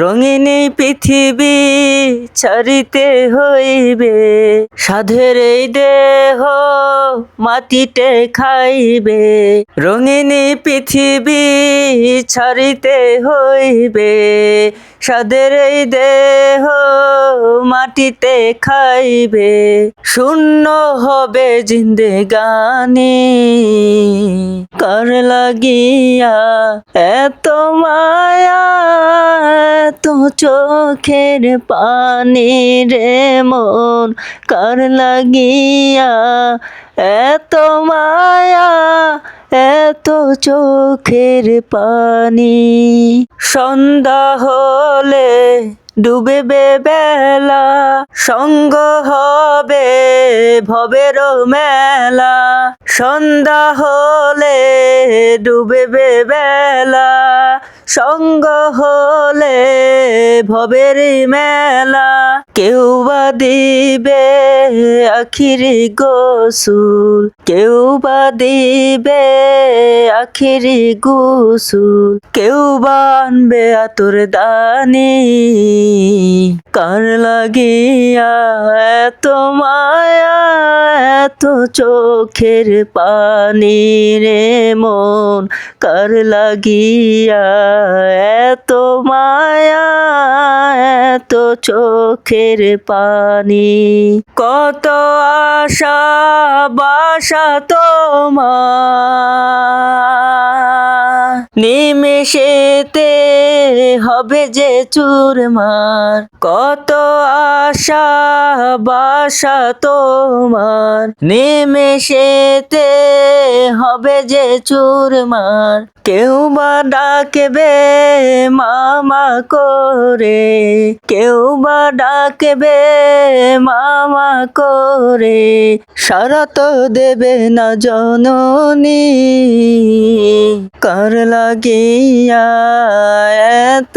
রঙিনী পৃথিবী ছাড়িতে হইবে, সাধের এই দেহ মাটিতে খাইবে। রঙিনী পৃথিবী ছাড়িতে হইবে, সাধের এই দেহ মাটিতে খাইবে। শূন্য হবে জিন্দেগানি, কার লাগিয়া এত মায়া চোখের পানি রে মন, কার লাগিয়া এত মায়া, এত চোখের পানি? সন্ধ্যা হলে ডুবে বেলা, সঙ্গ হবে ভবের মেলা। সন্ধ্যা হলে ডুবে বেলা, সঙ্গ হলে ভবের মেলা, কেউ বা দিবে আখিরি গোসুল, কেউ বা দিবে আখিরি গোসুল, কেউ বা আনবে আতর দানি। কার লাগিয়া এত মায়া, এত চোখের পানি রে মন, কার লাগিয়া এত মায়া এত চোখের পানি। কত আশা, বাসা তোমার। নিমেষেতে হবে যে চুরমার। কত আশা, বাসা তোমার। নিমেষেতে হবে যে চুরমার। কেউ বা ডাকবে মামা করে, কেউ বা ডাকবে মামা করে। সারা তো দেবে না জননী, কার লাগিয়া এত